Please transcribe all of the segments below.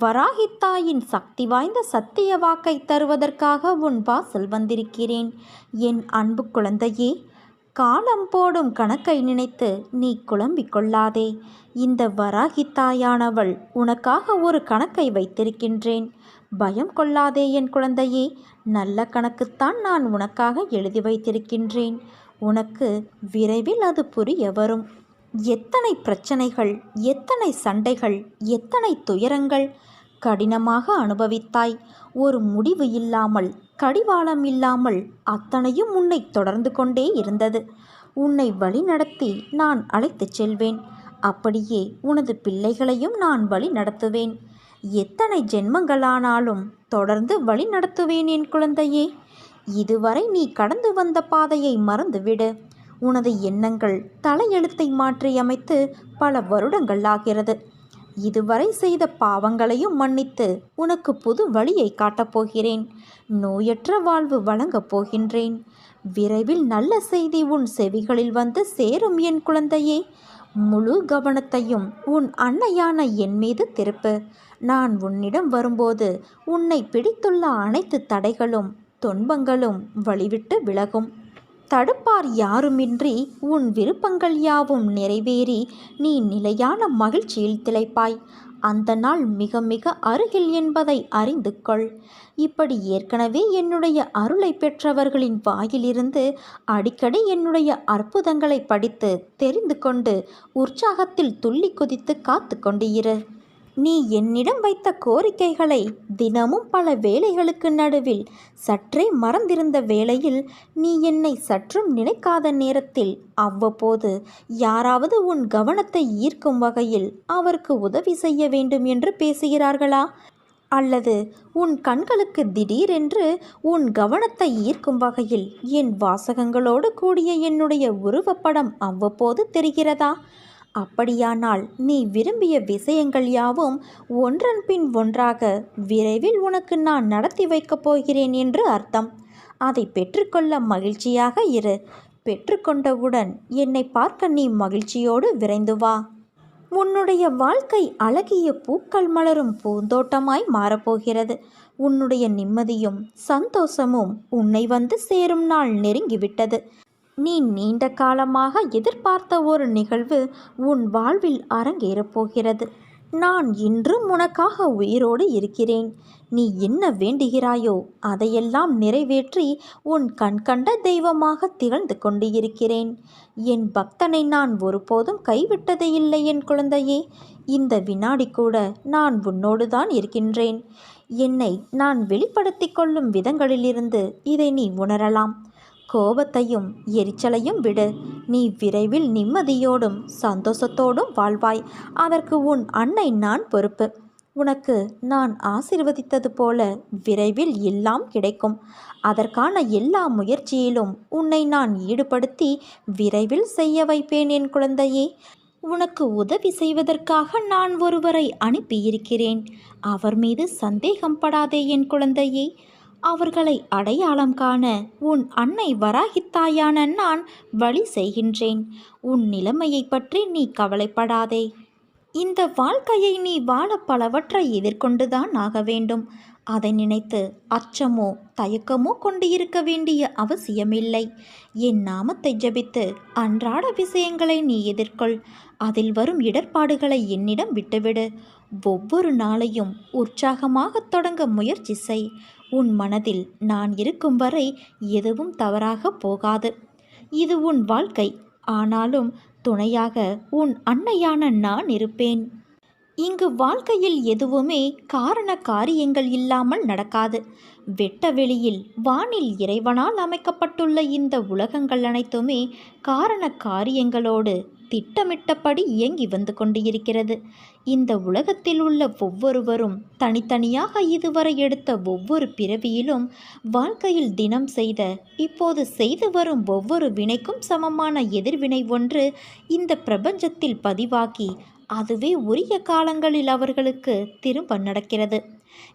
வராகித்தாயின் சக்தி வாய்ந்த சத்திய வாக்கை தருவதற்காக உன் வாசல் வந்திருக்கிறேன். என் அன்பு குழந்தையே காலம் போடும் கணக்கை நினைத்து நீ குழம்பிக் கொள்ளாதே. இந்த வராகித்தாயானவள் உனக்காக ஒரு கணக்கை வைத்திருக்கின்றேன். பயம் கொள்ளாதே என் குழந்தையே நல்ல கணக்குத்தான் நான் உனக்காக எழுதி வைத்திருக்கின்றேன். உனக்கு விரைவில் அது புரிய வரும். எத்தனை பிரச்சனைகள் எத்தனை சண்டைகள் எத்தனை துயரங்கள் கடினமாக அனுபவித்தாய்? ஒரு முடிவு இல்லாமல் கடிவாளம் இல்லாமல் அத்தனையும் உன்னை தொடர்ந்து கொண்டே இருந்தது. உன்னை வழிநடத்தி நான் அழைத்துச் செல்வேன். அப்படியே உனது பிள்ளைகளையும் நான் வழி நடத்துவேன் எத்தனை ஜென்மங்களானாலும் தொடர்ந்து வழி நடத்துவேன் என் குழந்தையே. இதுவரை நீ கடந்து வந்த பாதையை மறந்துவிடு. உனது எண்ணங்கள் தலையெழுத்தை மாற்றியமைத்து பல வருடங்கள் ஆகிறது இதுவரை செய்த பாவங்களையும் மன்னித்து உனக்கு புது வழியை காட்டப் போகிறேன். நோயற்ற வாழ்வு வழங்கப் போகின்றேன். விரைவில் நல்ல செய்தி உன் செவிகளில் வந்து சேரும் என் குழந்தையே. முழு கவனத்தையும் உன் அன்னையான என் மீது திருப்பு. நான் உன்னிடம் வரும்போது உன்னை பிடித்துள்ள அனைத்து தடைகளும் துன்பங்களும் வழிவிட்டு விலகும். தடுப்பார் யாருமின்றி உன் விருப்பங்கள் யாவும் நிறைவேறி நீ நிலையான மகிழ்ச்சியில் திளைப்பாய். அந்த நாள் மிக மிக அருகில் என்பதை அறிந்து கொள். இப்படி ஏற்கனவே என்னுடைய அருளை பெற்றவர்களின் வாயிலிருந்து அடிக்கடி என்னுடைய அற்புதங்களை படித்து தெரிந்து கொண்டு உற்சாகத்தில் துள்ளி குதித்து காத்து கொண்டு இரு நீ என்னிடம் வைத்த கோரிக்கைகளை தினமும் பல வேலைகளுக்கு நடுவில் சற்றே மறந்திருந்த வேளையில் நீ என்னை சற்றும் நினைக்காத நேரத்தில் அவ்வப்போது யாராவது உன் கவனத்தை ஈர்க்கும் வகையில் அவருக்கு உதவி செய்ய வேண்டும் என்று பேசுகிறார்களா? அல்லது உன் கண்களுக்கு திடீரென்று உன் கவனத்தை ஈர்க்கும் வகையில் என் வாசகங்களோடு கூடிய என்னுடைய உருவப்படம் அவ்வப்போது தெரிகிறதா? அப்படியானால் நீ விரும்பிய விஷயங்கள் யாவும் ஒன்றன் பின் ஒன்றாக விரைவில் உனக்கு நான் நடத்தி வைக்கப் போகிறேன் என்று அர்த்தம். அதை பெற்றுக்கொள்ள மகிழ்ச்சியாக இரு. பெற்றுக்கொண்டவுடன் என்னை பார்க்க நீ மகிழ்ச்சியோடு விரைந்து வா. உன்னுடைய வாழ்க்கை அழகிய பூக்கள் மலரும் பூந்தோட்டமாய் மாறப்போகிறது. உன்னுடைய நிம்மதியும் சந்தோஷமும் உன்னை வந்து சேரும் நாள் நெருங்கிவிட்டது. நீ நீண்ட காலமாக எதிர்பார்த்த ஒரு நிகழ்வு உன் வாழ்வில் அரங்கேறப் போகிறது. நான் இன்றும் உனக்காக உயிரோடு இருக்கிறேன். நீ என்ன வேண்டுகிறாயோ அதையெல்லாம் நிறைவேற்றி உன் கண்கண்ட தெய்வமாக திகழ்ந்து கொண்டு இருக்கிறேன் என் பக்தனை நான் ஒருபோதும் கைவிட்டதே இல்லை என் குழந்தையே. இந்த வினாடி கூட நான் உன்னோடு தான் இருக்கின்றேன். என்னை நான் வெளிப்படுத்தி கொள்ளும் விதங்களிலிருந்து இதை நீ உணரலாம். கோபத்தையும் எரிச்சலையும் விடு. நீ விரைவில் நிம்மதியோடும் சந்தோஷத்தோடும் வாழ்வாய். அதற்கு உன் அன்னை நான் பொறுப்பு. உனக்கு நான் ஆசிர்வதித்தது போல விரைவில் எல்லாம் கிடைக்கும். அதற்கான எல்லா முயற்சியிலும் உன்னை நான் ஈடுபடுத்தி விரைவில் செய்ய வைப்பேன் என் குழந்தையே. உனக்கு உதவி செய்வதற்காக நான் ஒருவரை அனுப்பியிருக்கிறேன். அவர் மீது சந்தேகம் படாதே என் குழந்தையே. அவர்களை அடையாளம் காண உன் அன்னை வராகித்தாயான நான் வழி செய்கின்றேன். உன் நிலைமையை பற்றி நீ கவலைப்படாதே. இந்த வாழ்க்கையை நீ வாழ பலவற்றை எதிர்கொண்டுதான் ஆக வேண்டும். அதை நினைத்து அச்சமோ தயக்கமோ கொண்டு இருக்க வேண்டிய அவசியமில்லை. என் நாமத்தை ஜபித்து அன்றாட விஷயங்களை நீ எதிர்கொள். அதில் வரும் இடர்பாடுகளை என்னிடம் விட்டுவிடு. ஒவ்வொரு நாளையும் உற்சாகமாக தொடங்க முயற்சி செய். உன் மனதில் நான் இருக்கும் வரை எதுவும் தவறாக போகாது. இது உன் வாழ்க்கை. ஆனாலும் துணையாக உன் அன்னையான நான் இருப்பேன். இங்கு வாழ்க்கையில் எதுவுமே காரண காரியங்கள் இல்லாமல் நடக்காது. வெட்ட வெளியில் வானில் இறைவனால் அமைக்கப்பட்டுள்ள இந்த உலகங்கள் அனைத்துமே காரண காரியங்களோடு திட்டமிட்டபடி இயங்கி வந்து கொண்டிருக்கிறது. இந்த உலகத்தில் உள்ள ஒவ்வொருவரும் தனித்தனியாக இதுவரை எடுத்த ஒவ்வொரு பிறவியிலும் வாழ்க்கையில் தினம் செய்த இப்போது செய்து வரும் ஒவ்வொரு வினைக்கும் சமமான எதிர்வினை ஒன்று இந்த பிரபஞ்சத்தில் பதிவாகி அதுவே உரிய காலங்களில் அவர்களுக்கு திரும்ப நடக்கிறது.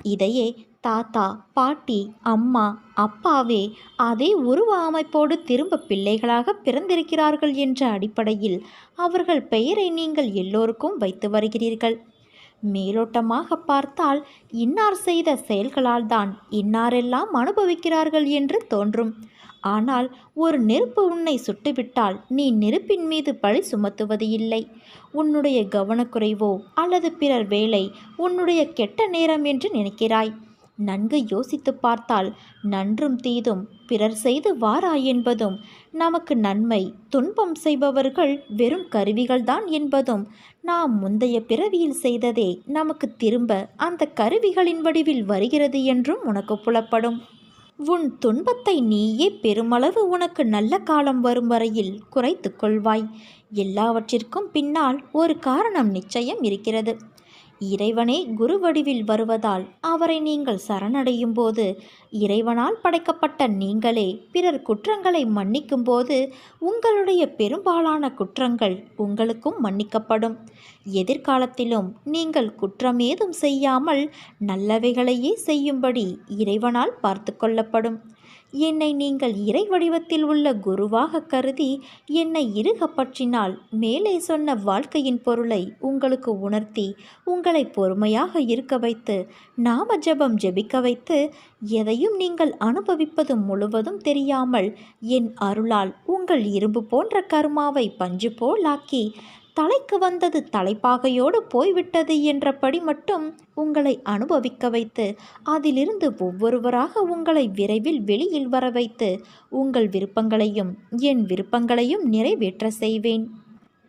இதையே தாத்தா பாட்டி அம்மா அப்பாவே அதே உருவ அமைப்போடு திரும்ப பிள்ளைகளாக பிறந்திருக்கிறார்கள் என்ற அடிப்படையில் அவர்கள் பெயரை நீங்கள் எல்லோருக்கும் வைத்து வருகிறீர்கள். மேலோட்டமாக பார்த்தால் இன்னார் செய்த செயல்களால் தான் இன்னாரெல்லாம் அனுபவிக்கிறார்கள் என்று தோன்றும். ஆனால் ஒரு நெருப்பு உன்னை சுட்டுவிட்டால் நீ நெருப்பின் மீது பழி சுமத்துவது இல்லை. உன்னுடைய கவனக்குறைவோ அல்லது பிறர் வேலை உன்னுடைய கெட்ட நேரம் என்று நினைக்கிறாய். நன்கு யோசித்து பார்த்தால் நன்றும் தீதும் பிறர் செய்து வாரா என்பதும். நமக்கு நன்மை துன்பம் செய்பவர்கள் வெறும் கருவிகள்தான் என்பதும். நாம் முந்தைய பிறவியில் செய்ததே நமக்கு திரும்ப அந்த கருவிகளின் வடிவில் வருகிறது என்றும் உனக்கு புலப்படும். உன் துன்பத்தை நீயே பெருமளவு உனக்கு நல்ல காலம் வரும் வரையில் குறைத்து கொள்வாய். எல்லாவற்றிற்கும் பின்னால் ஒரு காரணம் நிச்சயம் இருக்கிறது. இறைவனே குரு வடிவில் வருவதால் அவரை நீங்கள் சரணடையும் போது இறைவனால் படைக்கப்பட்ட நீங்களே பிறர் குற்றங்களை மன்னிக்கும் போது உங்களுடைய பெரும்பாலான குற்றங்கள் உங்களுக்கும் மன்னிக்கப்படும். எதிர்காலத்திலும் நீங்கள் குற்றமேதும் செய்யாமல் நல்லவைகளையே செய்யும்படி இறைவனால் பார்த்து கொள்ளப்படும். என்னை நீங்கள் இறை வடிவத்தில் உள்ள குருவாக கருதி என்னை இறுக பற்றினால் மேலே சொன்ன வாழ்க்கையின் பொருளை உங்களுக்கு உணர்த்தி உங்களை பொறுமையாக இருக்க வைத்து நாம ஜபம் ஜெபிக்க வைத்து எதையும் நீங்கள் அனுபவிப்பது முழுவதும் தெரியாமல் என் அருளால் உங்கள் இரும்பு போன்ற கர்மாவை பஞ்சு போலாக்கி தலைக்கு வந்தது தலைப்பாகையோடு போய்விட்டது என்றபடி மட்டும் உங்களை அனுபவிக்க வைத்து அதிலிருந்து ஒவ்வொருவராக உங்களை விரைவில் வெளியில் வர வைத்து உங்கள் விருப்பங்களையும் என் விருப்பங்களையும் நிறைவேற்ற செய்வேன்.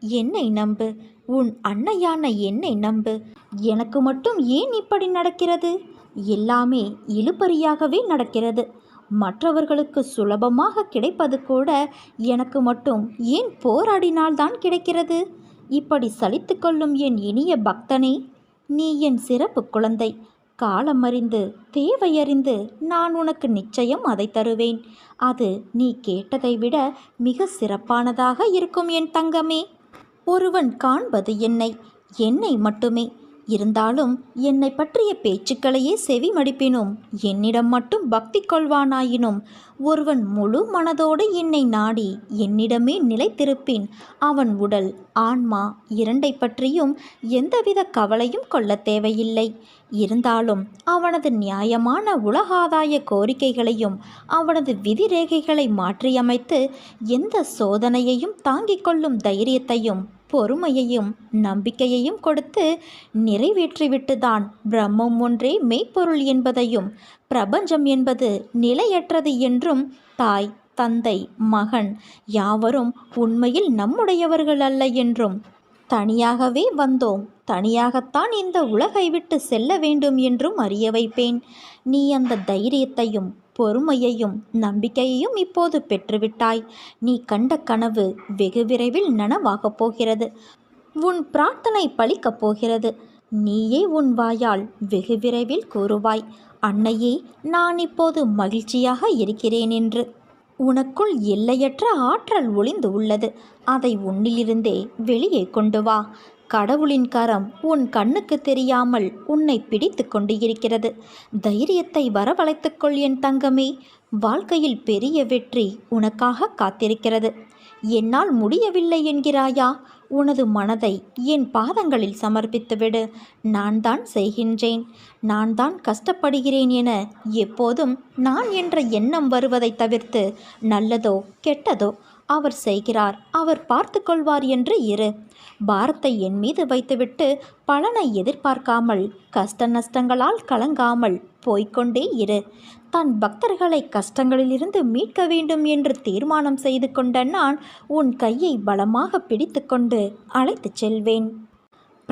என்னை நம்பு. உன் அன்னையான என்னை நம்பு. எனக்கு மட்டும் ஏன் இப்படி நடக்கிறது? எல்லாமே இழுபறியாகவே நடக்கிறது. மற்றவர்களுக்கு சுலபமாக கிடைப்பது கூட எனக்கு மட்டும் ஏன் போராடினால்தான் கிடைக்கிறது? இப்படி சலித்து கொள்ளும் என் இனிய பக்தனே நீ என் சிறப்பு குழந்தை. காலமறிந்து தேவையறிந்து நான் உனக்கு நிச்சயம் அதை தருவேன். அது நீ கேட்டதை விட மிக சிறப்பானதாக இருக்கும் என் தங்கமே. ஒருவன் காண்பது என்னை என்னை மட்டுமே. இருந்தாலும் என்னை பற்றிய பேச்சுக்களையே செவி மடிப்பினும் என்னிடம் மட்டும் பக்தி கொள்வானாயினும் ஒருவன் முழு மனதோடு என்னை நாடி என்னிடமே நிலைத்திருப்பின் அவன் உடல் ஆன்மா இரண்டை பற்றியும் எந்தவித கவலையும் கொள்ள தேவையில்லை. இருந்தாலும் அவனது நியாயமான உலகாதாய கோரிக்கைகளையும் அவனது விதிரேகைகளை மாற்றியமைத்து எந்த சோதனையையும் தாங்கிக் கொள்ளும் தைரியத்தையும் பொறுமையையும் நம்பிக்கையையும் கொடுத்து நிறைவேற்றிவிட்டுதான். பிரம்மம் ஒன்றே மெய்ப்பொருள் என்பதையும் பிரபஞ்சம் என்பது நிலையற்றது என்றும் தாய் தந்தை மகன் யாவரும் உண்மையில் நம்முடையவர்கள் அல்ல என்றும் தனியாகவே வந்தோம் தனியாகத்தான் இந்த உலகை விட்டு செல்ல வேண்டும் என்றும் அறிய வைப்பேன். நீ அந்த தைரியத்தையும் பொறுமையையும் நம்பிக்கையையும் இப்போது பெற்றுவிட்டாய். நீ கண்ட கனவு வெகு விரைவில் நனவாகப் போகிறது. உன் பிரார்த்தனை பலிக்கப் போகிறது. நீயே உன் வாயால் வெகு விரைவில் கூறுவாய். அன்னையே நான் இப்போது மகிழ்ச்சியாக இருக்கிறேன் என்று. உனக்குள் எல்லையற்ற ஆற்றல் ஒளிந்து உள்ளது. அதை உன்னிலிருந்தே வெளியே கொண்டு வா. கடவுளின் கரம் உன் கண்ணுக்கு தெரியாமல் உன்னை பிடித்து கொண்டு இருக்கிறது தைரியத்தை வரவழைத்துக்கொள் என் தங்கமே. வாழ்க்கையில் பெரிய வெற்றி உனக்காக காத்திருக்கிறது. என்னால் முடியவில்லை என்கிறாயா? உனது மனதை என் பாதங்களில் சமர்ப்பித்துவிடு. நான் தான் செய்கின்றேன். நான் தான் கஷ்டப்படுகிறேன் என எப்போதும் நான் என்ற எண்ணம் வருவதை தவிர்த்து நல்லதோ கெட்டதோ அவர் செய்கிறார் அவர் பார்த்து கொள்வார் என்று இரு. பாரத்தை என் மீது வைத்துவிட்டு பலனை எதிர்பார்க்காமல் கஷ்ட நஷ்டங்களால் கலங்காமல் போய்க்கொண்டே இரு. தன் பக்தர்களை கஷ்டங்களிலிருந்து மீட்க வேண்டும் என்று தீர்மானம் செய்து கொண்ட நான் உன் கையை பலமாக பிடித்துக்கொண்டு அழைத்துச் செல்வேன்.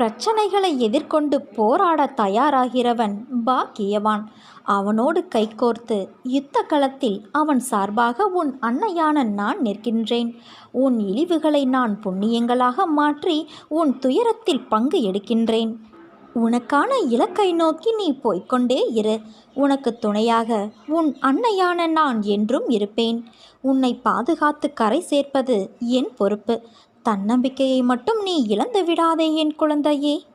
பிரச்சனைகளை எதிர்கொண்டு போராட தயாராகிறவன் பாக்கியவான். அவனோடு கைகோர்த்து யுத்த களத்தில் அவன் சார்பாக உன் அன்னையான நான் நிற்கின்றேன். உன் இழிவுகளை நான் புண்ணியங்களாக மாற்றி உன் துயரத்தில் பங்கு எடுக்கின்றேன். உனக்கான இலக்கை நோக்கி நீ போய்க்கொண்டே இரு. உனக்கு துணையாக உன் அன்னையான நான் என்றும் இருப்பேன். உன்னை பாதுகாத்து கரை சேர்ப்பது என் பொறுப்பு. தன்னம்பிக்கையை மட்டும் நீ இழந்து விடாதே என் குழந்தையே.